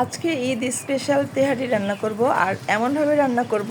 আজকে ঈদ স্পেশাল তেহারি রান্না করব আর এমনভাবে রান্না করব,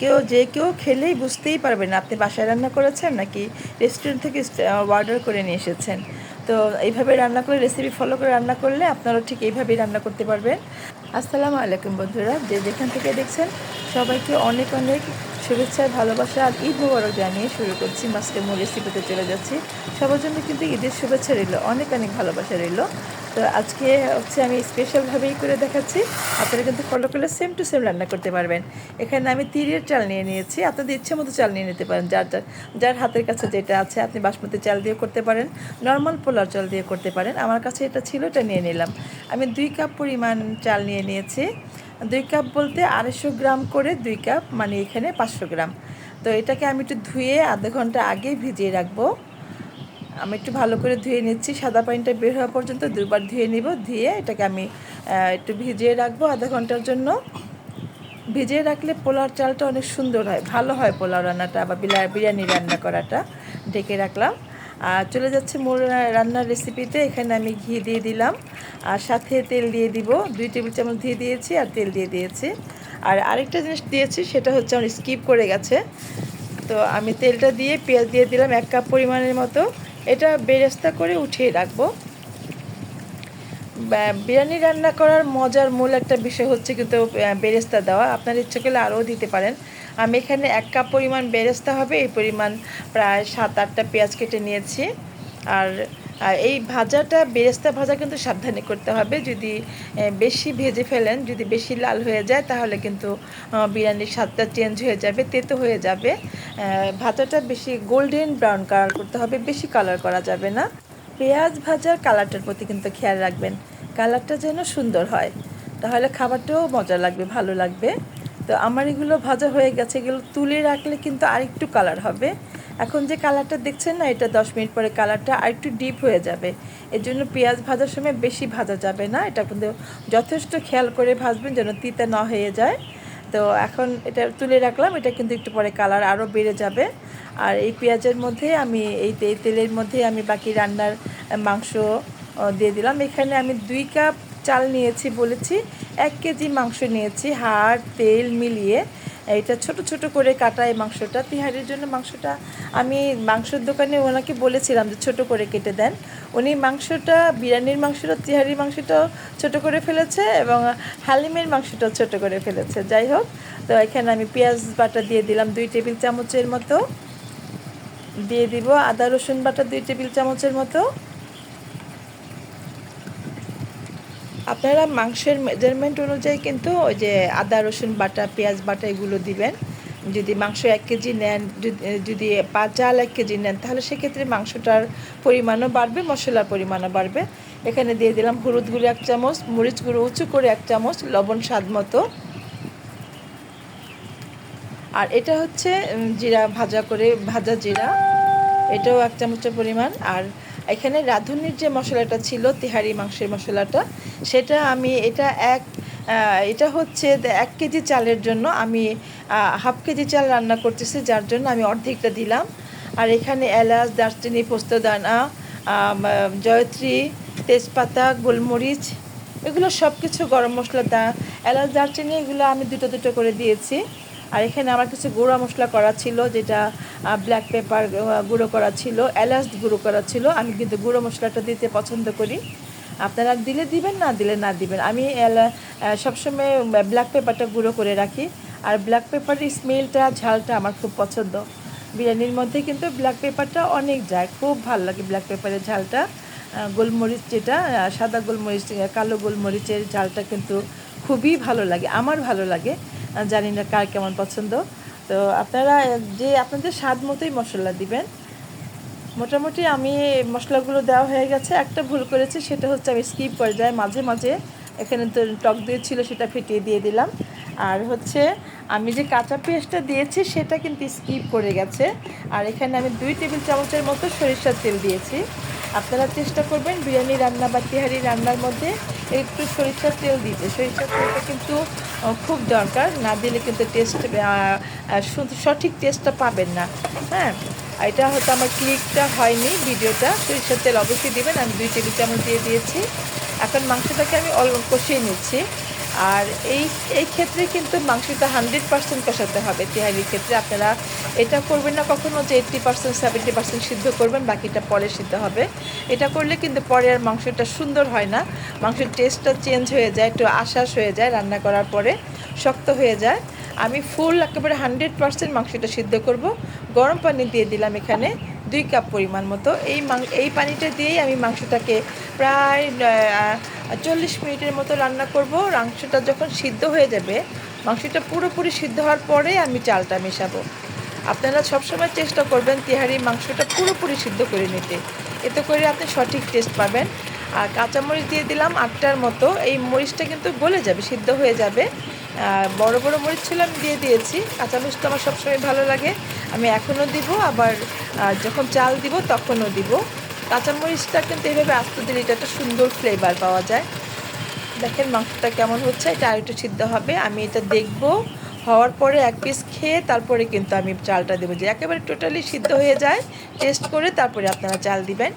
কেউ যে কেউ খেলেই বুঝতেই পারবে না আপনি বাসায় রান্না করেছেন নাকি রেস্টুরেন্ট থেকে অর্ডার করে নিয়ে এসেছেন। তো এইভাবে রান্না করে রেসিপি ফলো করে রান্না করলে আপনারা ঠিক এইভাবেই রান্না করতে পারবেন। আসসালামু আলাইকুম বন্ধুরা, যে যেখান থেকে দেখছেন সবাইকে অনেক অনেক শুভেচ্ছা, ভালোবাসা আর ঈদ মোবারক জানিয়ে শুরু করছি। মাস্কের মূল রেসিপিতে চলে যাচ্ছি। সবার জন্য কিন্তু ঈদের শুভেচ্ছা রইল, অনেক অনেক ভালোবাসা রইল। তো আজকে হচ্ছে আমি স্পেশালভাবেই করে দেখাচ্ছি। আপনারা কিন্তু ফলো করলে সেম টু সেম রান্না করতে পারবেন। এখানে আমি তিরের চাল নিয়ে নিয়েছি। আপনাদের ইচ্ছে মতো চাল নিয়ে নিতে পারেন। যার যার যার হাতের কাছে যেটা আছে, আপনি বাসমতি চাল দিয়ে করতে পারেন। নর্মাল পোলার চাল দিয়ে করতে পারেন। আমার কাছে এটা ছিল, এটা নিয়ে নিলাম। আমি দুই কাপ পরিমাণ চাল নিয়ে নিয়েছি। দুই কাপ বলতে আড়াইশো গ্রাম করে দুই কাপ মানে এখানে পাঁচশো গ্রাম। তো এটাকে আমি একটু ধুয়ে আধা ঘণ্টা আগে ভিজিয়ে রাখব। আমি একটু ভালো করে ধুয়ে নিচ্ছি, সাদা পানিটা বের হওয়া পর্যন্ত দুবার ধুয়ে নিব, ধুয়ে এটাকে আমি একটু ভিজিয়ে রাখব আধা ঘণ্টার জন্য। ভিজিয়ে রাখলে পোলার চালটা অনেক সুন্দর হয়, ভালো হয় পোলাও রান্নাটা বা বিরিয়ানি রান্না করাটা। ঢেকে রাখলাম। আর চলে যাচ্ছে মোর রান্নার রেসিপিতে এখানে আমি ঘি দিয়ে দিলাম। আর সাথে তেল দিয়ে দিব। দুই টেবিল চামচ ঘি দিয়েছি আর তেল দিয়ে দিয়েছি। আর আরেকটা জিনিস দিয়েছি, সেটা হচ্ছে আমার স্কিপ করে গেছে। তো আমি তেলটা দিয়ে পেঁয়াজ দিয়ে দিলাম এক কাপ পরিমাণের মতো। এটা বেরেস্তা করে উঠিয়ে রাখব। বিরিয়ানি রান্না করার মজার মূল একটা বিষয় হচ্ছে কিন্তু বেরেস্তা দেওয়া। আপনার ইচ্ছে করলে আরও দিতে পারেন। আমি এখানে এক কাপ পরিমাণ বেরেস্তা হবে, এই পরিমাণ প্রায় সাত আটটা পেঁয়াজ কেটে নিয়েছি। আর এই ভাজাটা, বেরেস্তা ভাজা কিন্তু সাবধানে করতে হবে। যদি বেশি ভেজে ফেলেন, যদি বেশি লাল হয়ে যায়, তাহলে কিন্তু বিরিয়ানির স্বাদটা চেঞ্জ হয়ে যাবে, তেতো হয়ে যাবে। ভাজাটা বেশি গোল্ডেন ব্রাউন কালার করতে হবে, বেশি কালার করা যাবে না। পেঁয়াজ ভাজার কালারটার প্রতি কিন্তু খেয়াল রাখবেন। কালারটা যেন সুন্দর হয়। তাহলে খাবারটাও মজা লাগবে, ভালো লাগবে। তো আমার এগুলো ভাজা হয়ে গেছে, এগুলো তুলে রাখলে কিন্তু আরেকটু কালার হবে। এখন যে কালারটা দেখছেন না, এটা দশ মিনিট পরে কালারটা আরেকটু ডিপ হয়ে যাবে। এর জন্য পেঁয়াজ ভাজার সময় বেশি ভাজা যাবে না, এটা কিন্তু যথেষ্ট খেয়াল করে ভাজবেন যেন তিতে না হয়ে যায়। তো এখন এটা তুলে রাখলাম, এটা কিন্তু একটু পরে কালার আরও বেড়ে যাবে। আর এই পেঁয়াজের মধ্যে আমি, এই তেলের মধ্যে আমি বাকি রান্নার মাংস দিয়ে দিলাম। এখানে আমি দুই কাপ চাল নিয়েছি বলেছি, এক কেজি মাংস নিয়েছি, হাড়, তেল মিলিয়ে। এটা ছোট ছোট করে কাটা এই মাংসটা। তিহারির জন্য মাংসটা আমি মাংসের দোকানে ওনাকে বলেছিলাম যে ছোট করে কেটে দেন। উনি মাংসটা, বিরিয়ানির মাংসটা, তিহারির মাংসটাও ছোট করে ফেলেছে এবং হালিমের মাংসটাও ছোট করে ফেলেছে। যাই হোক, তো এখানে আমি পেঁয়াজ বাটা দিয়ে দিলাম দুই টেবিল চামচের মতো। দিয়ে দিব আদা, রসুন বাটা দুই টেবিল চামচের মতো। আপনারা মাংসের মেজারমেন্ট অনুযায়ী কিন্তু ওই যে আদা, রসুন বাটা, পেঁয়াজ বাটা এগুলো দিবেন। যদি মাংস এক কেজি নেন, যদি পা চাল এক কেজি নেন, তাহলে সেক্ষেত্রে মাংসটার পরিমাণও বাড়বে, মশলার পরিমাণও বাড়বে। এখানে দিয়ে দিলাম হলুদ গুঁড়ো এক চামচ, মরিচ গুঁড়ো উঁচু করে এক চামচ, লবণ স্বাদ মতো। আর এটা হচ্ছে জিরা ভাজা করে, ভাজা জিরা। এটাও এক চামচের পরিমাণ। আর এখানে রাঁধুনির যে মশলাটা ছিল, তেহারি মাংসের মশলাটা, সেটা আমি, এটা এক এটা হচ্ছে এক কেজি চালের জন্য আমি হাফ কেজি চাল রান্না করতেছি, যার জন্য আমি অর্ধেকটা দিলাম। আর এখানে এলাচ, দারচিনি পোস্তদানা জয়ত্রী, তেজপাতা, গোলমরিচ, এগুলো সব কিছু গরম মশলা দা, এলাচ, দারচিনি, এগুলো আমি দুটো দুটো করে দিয়েছি। আর এখানে আমার কিছু গুঁড়া মশলা করা ছিল, যেটা ব্ল্যাক পেপার গুঁড়ো করা ছিল, এলাচ গুঁড়ো করা ছিল। আমি কিন্তু গুঁড়ো মশলাটা দিতে পছন্দ করি। আপনারা দিলে দিবেন, না দিলে না দিবেন। আমি সবসময় ব্ল্যাক পেপারটা গুঁড়ো করে রাখি। আর ব্ল্যাক পেপারের স্মেলটা ঝালটা আমার খুব পছন্দ। বিরিয়ানির মধ্যে কিন্তু ব্ল্যাক পেপারটা অনেক যায়। খুব ভালো লাগে ব্ল্যাক পেপারের ঝালটা। গোলমরিচ যেটা সাদা গোলমরিচ কালো গোলমরিচের ঝালটা কিন্তু খুবই ভালো লাগে, আমার ভালো লাগে। জানি না কার কেমন পছন্দ। তো আপনারা যে আপনাদের স্বাদ মতোই মশলা দিবেন। মোটামুটি আমি মশলাগুলো দেওয়া হয়ে গেছে। একটা ভুল করেছি, সেটা হচ্ছে আমি স্কিপ করে যাই। মাঝে মাঝে এখানে তো টক দিয়ে ছিল, সেটা ফিটিয়ে দিয়ে দিলাম। আর হচ্ছে, আমি যে কাঁচা পেঁয়াজটা দিয়েছি, সেটা কিন্তু স্কিপ করে গেছে। আর এখানে আমি দুই টেবিল চামচের মতো সরিষার তেল দিয়েছি। আপনারা চেষ্টা করবেন বিরিয়ানি রান্না বা তিহারি রান্নার মধ্যে একটু সরিষার তেল দিতে। সরিষার তেলটা কিন্তু খুব দরকার। না দিলে কিন্তু টেস্ট সঠিক টেস্টটা পাবেন না। হ্যাঁ? এটা হয়তো আমার ক্লিকটা হয়নি ভিডিওটা। সরিষার তেল অবশ্যই দেবেন। আমি দুই টেবিল চামচ দিয়ে দিয়েছি। এখন মাংসটাকে আমি অল্প কষিয়ে নিচ্ছি। আর এই এই ক্ষেত্রে কিন্তু মাংসটা হান্ড্রেড পার্সেন্ট কষাতে হবে। তিহারির ক্ষেত্রে আপনারা এটা করবেন না কখনো যে এইট্টি পার্সেন্ট সেভেন্টি পার্সেন্ট সিদ্ধ করবেন, বাকিটা পরে সিদ্ধ হবে। এটা করলে কিন্তু পরে আর মাংসটা সুন্দর হয় না। মাংসের টেস্টটা চেঞ্জ হয়ে যায়, একটু আশ্বাস হয়ে যায় রান্না করার পরে, শক্ত হয়ে যায়। আমি ফুল একেবারে হান্ড্রেড পার্সেন্ট মাংসটা সিদ্ধ করব। গরম পানি দিয়ে দিলাম এখানে দুই কাপ পরিমাণ মতো। এই এই পানিটা দিয়েই আমি মাংসটাকে প্রায় চল্লিশ মিনিটের মতো রান্না করব। মাংসটা যখন সিদ্ধ হয়ে যাবে, মাংসটা পুরোপুরি সিদ্ধ হওয়ার পরে আমি চালটা মেশাবো। আপনারা সবসময় চেষ্টা করবেন তিহারি মাংসটা পুরোপুরি সিদ্ধ করে নিতে। এতে করে আপনি সঠিক টেস্ট পাবেন। আর কাঁচামরিচ দিয়ে দিলাম আটটার মতো। এই মরিচটা কিন্তু গলে যাবে, সিদ্ধ হয়ে যাবে। বড় বড় মরিচ ছিল আমি দিয়ে দিয়েছি। কাঁচামরিচ তো আমার সবসময় ভালো লাগে। আমি এখনও দিব, আবার যখন চাল দিব তখনও দিব। কাঁচামরিচটা কিন্তু এইভাবে আস্ত দিলে এটা একটা সুন্দর ফ্লেভার পাওয়া যায়। দেখেন মাংসটা কেমন হচ্ছে, এটা আরেকটু সিদ্ধ হবে। আমি এটা দেখব, হওয়ার পরে এক পিস খেয়ে তারপরে কিন্তু আমি চালটা দেবো। যে একেবারে টোটালি সিদ্ধ হয়ে যায় টেস্ট করে তারপরে আপনারা চাল দিবেন।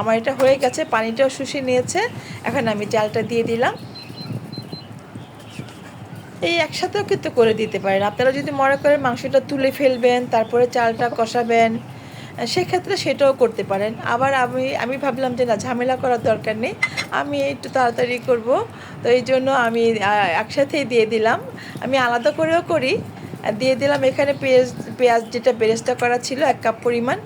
আমার এটা হয়ে গেছে, পানিটাও শুষে নিয়েছে। এখন আমি চালটা দিয়ে দিলাম। এই একসাথেও কিন্তু করে দিতে পারেন। আপনারা যদি মনে করেন মাংসটা তুলে ফেলবেন, তারপরে চালটা কষাবেন সেক্ষেত্রে সেটাও করতে পারেন। আবার আমি আমি ভাবলাম যে না, ঝামেলা করার দরকার নেই। আমি একটু তাড়াতাড়ি করব। তো এই জন্য আমি একসাথেই দিয়ে দিলাম। আমি আলাদা করেও করি। দিয়ে দিলাম এখানে পেঁয়াজ পেঁয়াজ যেটা বেরেস্তা করা ছিল, এক কাপ পরিমাণ।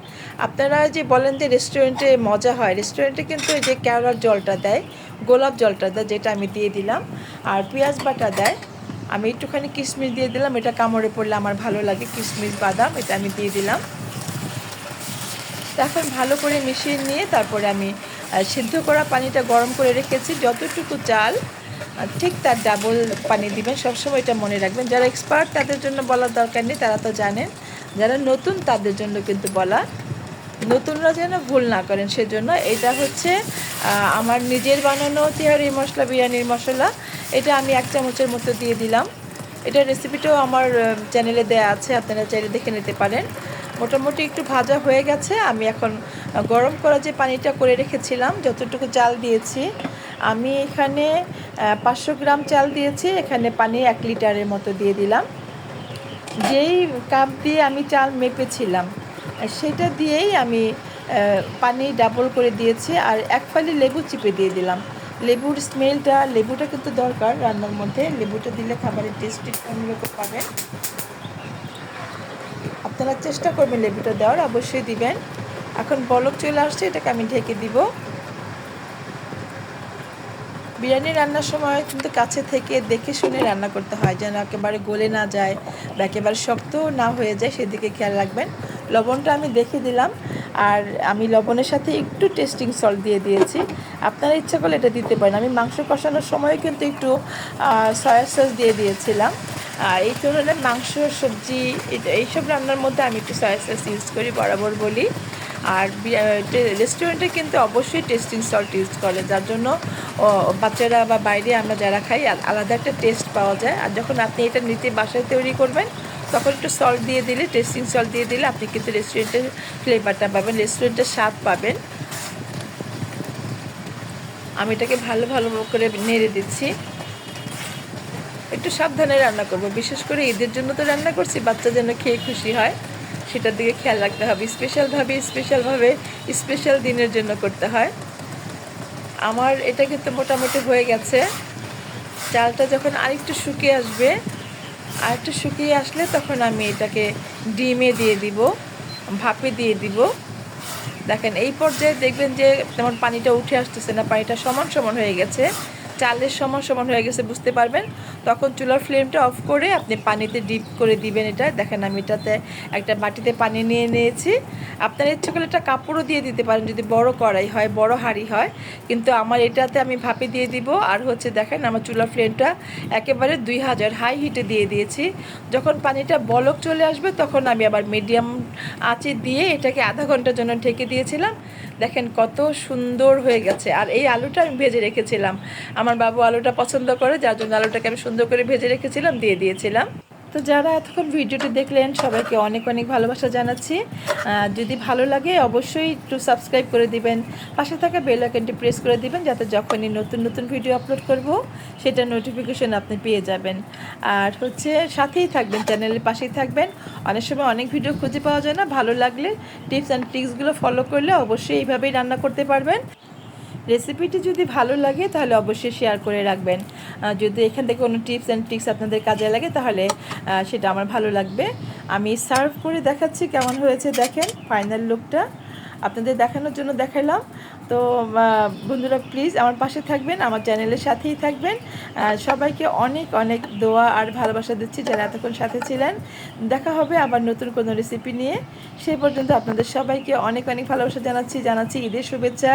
আপনারা যে বলেন যে রেস্টুরেন্টে মজা হয়, রেস্টুরেন্টে কিন্তু এই যে কেওড়ার জলটা দেয়, গোলাপ জলটা দেয়, যেটা আমি দিয়ে দিলাম। আর পেঁয়াজ বাটা দেয়। আমি একটুখানি কিশমিশ দিয়ে দিলাম। এটা কামড়ে পড়লে আমার ভালো লাগে। কিশমিশ, বাদাম, এটা আমি দিয়ে দিলাম। এখন ভালো করে মিশিয়ে নিয়ে তারপরে আমি সিদ্ধ করা পানিটা গরম করে রেখেছি। যতটুকু চাল ঠিক তার ডাবল পানি দিবেন। সবসময় এটা মনে রাখবেন। যারা এক্সপার্ট তাদের জন্য বলার দরকার নেই, তারা তো জানেন। যারা নতুন, তাদের জন্য কিন্তু বলা। নতুনরা যেন ভুল না করেন, সেজন্য এটা হচ্ছে আমার নিজের বানানো তিহারি মশলা, বিরিয়ানির মশলা। এটা আমি এক চামচের মতো দিয়ে দিলাম। এটার রেসিপিটাও আমার চ্যানেলে দেয়া আছে, আপনারা চাইলে দেখে নিতে পারেন। মোটামুটি একটু ভাজা হয়ে গেছে। আমি এখন গরম করা যে পানিটা করে রেখেছিলাম, যতটুকু চাল দিয়েছি, আমি এখানে পাঁচশো গ্রাম চাল দিয়েছি, এখানে পানি এক লিটারের মতো দিয়ে দিলাম। যেই কাপ দিয়ে আমি চাল মেপেছিলাম, সেটা দিয়েই আমি পানি ডাবল করে দিয়েছি আর এক ফালি লেবু চিপে দিয়ে দিলাম। লেবুর স্মেলটা, লেবুটা কিন্তু দরকার রান্নার মধ্যে। লেবুটা দিলে খাবারের টেস্ট অন্যরকম পাবেন। আপনারা চেষ্টা করবেন লেবুটা দেওয়ার, অবশ্যই দিবেন। এখন বলক চলে আসছে, এটাকে আমি ঢেকে দিব। বিরিয়ানি রান্নার সময় কিন্তু কাছে থেকে দেখে শুনে রান্না করতে হয়, যেন একেবারে গলে না যায় বা একেবারে শক্ত না হয়ে যায়, সেদিকে খেয়াল রাখবেন। লবণটা আমি দেখে দিলাম, আর আমি লবণের সাথে একটু টেস্টিং সল্ট দিয়ে দিয়েছি। আপনারা ইচ্ছা করলে এটা দিতে পারেন। আমি মাংস কষানোর সময় কিন্তু একটু সয়া সস দিয়ে দিয়েছিলাম। আর এই ধরনের মাংস, সবজি এইসব রান্নার মধ্যে আমি একটু সয়া সস ইউজ করি, বরাবর বলি। আর রেস্টুরেন্টে কিন্তু অবশ্যই টেস্টিং সল্ট ইউজ করে, যার জন্য বাচ্চারা বা বাইরে আমরা যারা খাই আলাদা একটা টেস্ট পাওয়া যায়। আর যখন আপনি এটা নিতে বাসায় তৈরি করবেন, তখন একটু সল্ট দিয়ে দিলে টেস্টিং সল্ট দিয়ে দিলে আপনি কিন্তু রেস্টুরেন্টের ফ্লেভারটা পাবেন রেস্টুরেন্টের স্বাদ পাবেন। আমি এটাকে ভালো ভালো করে নেড়ে দিচ্ছি। একটু সাবধানে রান্না করব। বিশেষ করে ঈদের জন্য তো রান্না করছি বাচ্চা যেন খেয়ে খুশি হয়। সেটার দিকে খেয়াল রাখতে হবে। স্পেশালভাবে স্পেশালভাবে স্পেশাল দিনের জন্য করতে হয়। আমার এটা কিন্তু মোটামুটি হয়ে গেছে। চালটা যখন আরেকটু শুকিয়ে আসবে, আরেকটু শুকিয়ে আসলে তখন আমি এটাকে ডিমে দিয়ে দিব, ভাপে দিয়ে দিব। দেখেন, এই পর্যায়ে দেখবেন যে তেমন পানিটা উঠে আসতেছে না, পানিটা সমান সমান হয়ে গেছে। চালের সমান সমান হয়ে গেছে, বুঝতে পারবেন? তখন চুলার ফ্লেমটা অফ করে আপনি পানিতে ডিপ করে দিবেন এটা। দেখেন আমি এটাতে একটা মাটিতে পানি নিয়ে নিয়েছি। আপনার ইচ্ছে করলে একটা কাপড়ও দিয়ে দিতে পারেন, যদি বড় কড়াই হয়, বড় হাঁড়ি হয়। কিন্তু আমার এটাতে আমি ভাপে দিয়ে দিব। আর হচ্ছে দেখেন আমার চুলার ফ্লেমটা একেবারে দুই হাজার হাই হিটে দিয়ে দিয়েছি। যখন পানিটা বলক চলে আসবে, তখন আমি আবার মিডিয়াম আঁচে দিয়ে এটাকে আধা ঘণ্টার জন্য ঢেকে দিয়েছিলাম। দেখেন কত সুন্দর হয়ে গেছে। আর এই আলুটা আমি ভেজে রেখেছিলাম। আমার বাবু আলুটা পছন্দ করে, যার জন্য আলুটাকে আমি সুন্দর করে ভেজে রেখেছিলাম, দিয়ে দিয়েছিলাম। তো যারা এতক্ষণ ভিডিওটি দেখলেন, সবাইকে অনেক অনেক ভালোবাসা জানাচ্ছি। যদি ভালো লাগে, অবশ্যই একটু সাবস্ক্রাইব করে দিবেন। পাশে থাকা বেল আইকনটি প্রেস করে দিবেন, যাতে যখনই নতুন নতুন ভিডিও আপলোড করব, সেটা নোটিফিকেশন আপনি পেয়ে যাবেন। আর হচ্ছে, সাথেই থাকবেন চ্যানেলের পাশেই থাকবেন। অনেক সময় অনেক ভিডিও খুঁজে পাওয়া যায় না। ভালো লাগলে টিপস অ্যান্ড ট্রিক্সগুলো ফলো করলে অবশ্যই এইভাবেই রান্না করতে পারবেন। রেসিপিটি যদি ভালো লাগে, তাহলে অবশ্যই শেয়ার করে রাখবেন। যদি এখান থেকে কোনো টিপস অ্যান্ড ট্রিক্স আপনাদের কাজে লাগে, তাহলে সেটা আমার ভালো লাগবে। আমি সার্ভ করে দেখাচ্ছি কেমন হয়েছে, দেখেন ফাইনাল লুকটা আপনাদের দেখানোর জন্য দেখালাম। তো বন্ধুরা প্লিজ আমার পাশে থাকবেন, আমার চ্যানেলের সাথেই থাকবেন। সবাইকে অনেক অনেক দোয়া আর ভালোবাসা দিচ্ছি যারা এতক্ষণ সাথে ছিলেন। দেখা হবে আবার নতুন কোনো রেসিপি নিয়ে। সেই পর্যন্ত আপনাদের সবাইকে অনেক অনেক ভালোবাসা জানাচ্ছি জানাচ্ছি ঈদের শুভেচ্ছা।